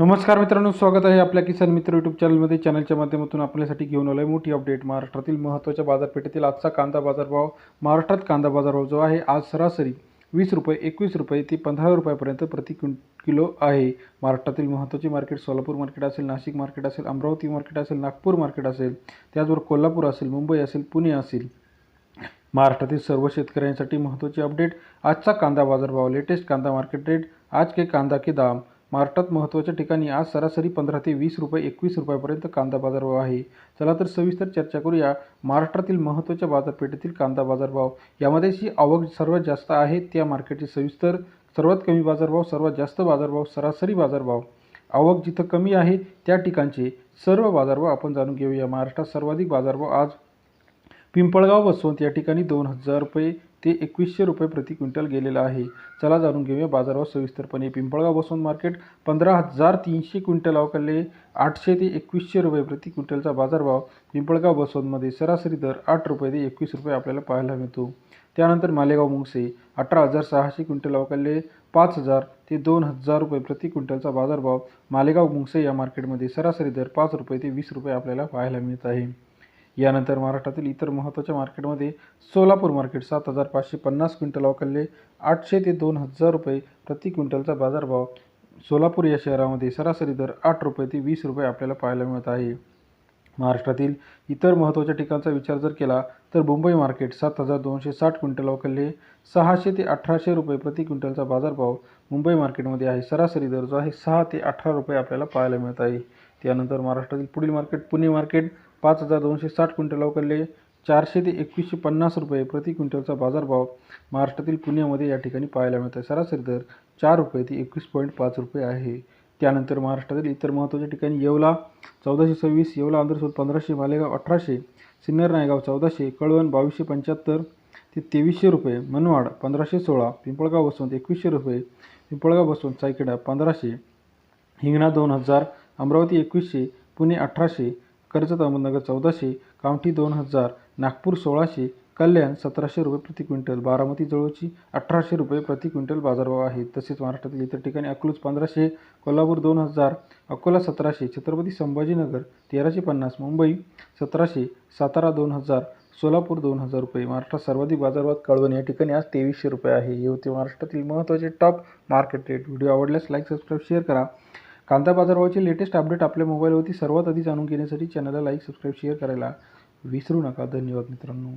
नमस्कार मित्रांनो स्वागत आहे आपल्या किसान मित्र यूट्यूब चॅनलमध्ये चॅनलच्या माध्यमातून आपल्यासाठी घेऊन आलो आहे मोठी अपडेट महाराष्ट्रातील महत्त्वाच्या बाजारपेठेतील आजचा कांदा बाजारभाव महाराष्ट्रात कांदा बाजारभाव जो आहे आज सरासरी वीस रुपये एकवीस रुपये ते पंधरा रुपयापर्यंत प्रति क्विं किलो आहे. महाराष्ट्रातील महत्त्वाचे मार्केट सोलापूर मार्केट असेल नाशिक मार्केट असेल अमरावती मार्केट असेल नागपूर मार्केट असेल त्याचबरोबर कोल्हापूर असेल मुंबई असेल पुणे असेल. महाराष्ट्रातील सर्व शेतकऱ्यांसाठी महत्त्वाची अपडेट आजचा कांदा बाजारभाव लेटेस्ट कांदा मार्केट रेट आज के कांदा के दाम. महाराष्ट्रात महत्त्वाच्या ठिकाणी आज सरासरी पंधरा ते वीस रुपये एकवीस रुपयापर्यंत कांदा बाजारभाव आहे. चला तर सविस्तर चर्चा करूया महाराष्ट्रातील महत्त्वाच्या बाजारपेठेतील कांदा बाजारभाव. यामध्ये जी आवक सर्वात जास्त आहे त्या मार्केटचे सविस्तर सर्वात कमी बाजारभाव सर्वात जास्त बाजारभाव सरासरी बाजारभाव. आवक जिथं कमी आहे त्या ठिकाणचे सर्व बाजारभाव आपण जाणून घेऊया. महाराष्ट्रात सर्वाधिक बाजारभाव आज पिंपळगाव वसवंत या ठिकाणी दोन हजार रुपये ते एकवीसशे रुपये प्रति क्विंटल गेलेलं आहे. चला जाणून घेऊया बाजारावर सविस्तरपणे. पिंपळगाव वसवंत मार्केट पंधरा हजार तीनशे क्विंटल अवकाले आठशे ते एकवीसशे रुपये प्रति क्विंटलचा बाजारभाव. पिंपळगाव बसवंतमध्ये सरासरी दर आठ रुपये ते एकवीस रुपये आपल्याला पाहायला मिळतो. त्यानंतर मालेगाव मुंगसे अठरा हजार सहाशे क्विंटल अवकाले पाच हजार ते दोन हजार रुपये प्रति क्विंटलचा बाजारभाव. मालेगाव मुंगसे या मार्केटमध्ये सरासरी दर पाच रुपये ते वीस रुपये आपल्याला पाहायला मिळत आहे. यानंतर महाराष्ट्रातील इतर महत्त्वाच्या मार्केटमध्ये सोलापूर मार्केट सात हजार पाचशे पन्नास क्विंटल अवकाले आठशे ते दोन हजार रुपये प्रति क्विंटलचा बाजारभाव सोलापूर या शहरामध्ये सरासरी दर आठ रुपये ते वीस रुपये आपल्याला पाहायला मिळत आहे. महाराष्ट्रातील इतर महत्त्वाच्या ठिकाणचा विचार जर केला तर मुंबई मार्केट सात हजार दोनशे साठ क्विंटल अवकाले सहाशे ते अठराशे रुपये प्रति क्विंटलचा बाजारभाव मुंबई मार्केटमध्ये आहे. सरासरी दर जो आहे सहा ते अठरा रुपये आपल्याला पाहायला मिळत आहे. त्यानंतर महाराष्ट्रातील पुढील मार्केट पुणे मार्केट. पाच हजार दोनशे साठ क्विंटल अवकाले चारशे ते एकवीसशे पन्नास रुपये प्रति क्विंटलचा बाजारभाव महाराष्ट्रातील पुण्यामध्ये या ठिकाणी पाहायला मिळत आहे सरासरी दर चार रुपये ते एकवीस पॉईंट पाच रुपये आहे. त्यानंतर महाराष्ट्रातील इतर महत्त्वाच्या ठिकाणी येवला चौदाशे सव्वीस येवला आंध्रसोल पंधराशे मालेगाव अठराशे सिन्नर नायगाव चौदाशे कळवण बावीसशे पंच्याहत्तर ते तेवीसशे रुपये मनवाड पंधराशे सोळा पिंपळगाव वसवंत एकवीसशे रुपये पिंपळगाव वसवंत सायकेडा पंधराशे हिंगणा दोन हजार अमरावती एकवीसशे पुणे अठराशे कर्जत अहमदनगर चौदाशे कामठी दोन हजार नागपूर सोळाशे कल्याण सतराशे रुपये प्रति क्विंटल बारामती जवळची अठराशे रुपये प्रति क्विंटल बाजारभाव आहे तसेच महाराष्ट्रातील इतर ठिकाणी अकलूज पंधराशे कोल्हापूर दोन हजार अकोला सतराशे छत्रपती संभाजीनगर तेराशे पन्नास मुंबई सतराशे सातारा दोन हजार सोलापूर दोन हजार रुपये. महाराष्ट्रात सर्वाधिक बाजारभावात कळवण या ठिकाणी आज तेवीसशे रुपये आहे. हे होते महाराष्ट्रातील महत्त्वाचे टॉप मार्केट रेट व्हिडिओ आवडल्यास लाईक सबस्क्राईब शेअर करा. कांदा बाजारभावाचे लेटेस्ट अपडेट आपल्या मोबाईलवरती सर्वात आधी जाणून घेण्यासाठी चॅनलला लाईक सबस्क्राईब शेअर करायला विसरू नका. धन्यवाद मित्रांनो.